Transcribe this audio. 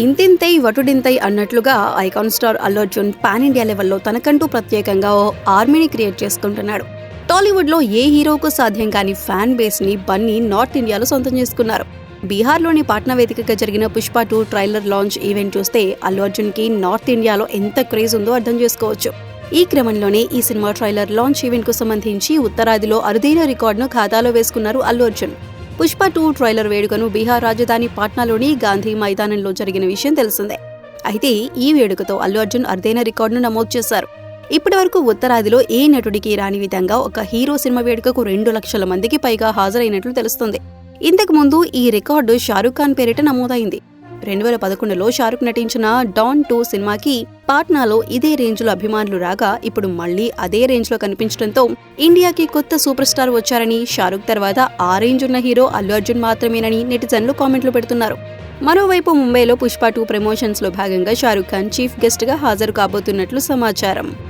ఇంతింతై వటుడింతై అన్నట్లుగా icon star Allu Arjun pan India లెవెల్లో తనకంటూ ప్రత్యేకంగా ఓ ఆర్మీని క్రియేట్ చేసుకుంటున్నాడు. టాలీవుడ్లో ఏ హీరోకు సాధ్యం కాని ఫ్యాన్ బేస్ని బన్నీ నార్త్ ఇండియాలో సొంతం చేసుకున్నారు. బీహార్లోని పాట్నా వేదికగా జరిగిన Pushpa two trailer launch event చూస్తే అల్లు అర్జున్కి నార్త్ ఇండియాలో ఎంత క్రేజ్ ఉందో అర్థం చేసుకోవచ్చు. ఈ క్రమంలోనే ఈ సినిమా ట్రైలర్ లాంచ్ ఈవెంట్కు సంబంధించి ఉత్తరాదిలో అరుదైన రికార్డును ఖాతాలో వేసుకున్నారు అల్లు అర్జున్ పుష్ప టూ ట్రైలర్ వేడుకను బీహార్ రాజధాని పాట్నాలోని గాంధీ మైదానంలో జరిగిన విషయం తెలిసిందే. అయితే ఈ వేడుకతో అల్లు అర్జున్ అర్దైన రికార్డును నమోదు చేశారు. ఇప్పటి వరకు ఉత్తరాదిలో ఏ నటుడికి రాని విధంగా ఒక హీరో సినిమా వేడుకకు రెండు లక్షల మందికి పైగా హాజరైనట్లు తెలుస్తుంది. ఇంతకు ముందు ఈ రికార్డు షారూఖ్ ఖాన్ పేరిట నమోదైంది. రెండు వేల పదకొండులో షారుఖ్ నటించిన డాన్ టూ సినిమాకి పాట్నాలో ఇదే రేంజ్లో అభిమానులు రాగా ఇప్పుడు మళ్ళీ అదే రేంజ్లో కనిపించడంతో ఇండియాకి కొత్త సూపర్ స్టార్ వచ్చారని షారుఖ్ తర్వాత ఆ రేంజ్ ఉన్న హీరో అల్లు అర్జున్ మాత్రమేనని నెటిజన్లు కామెంట్లు పెడుతున్నారు. మరోవైపు ముంబైలో పుష్ప టూ ప్రమోషన్స్లో భాగంగా షారుఖ్ ఖాన్ చీఫ్ గెస్ట్గా హాజరు కాబోతున్నట్లు సమాచారం.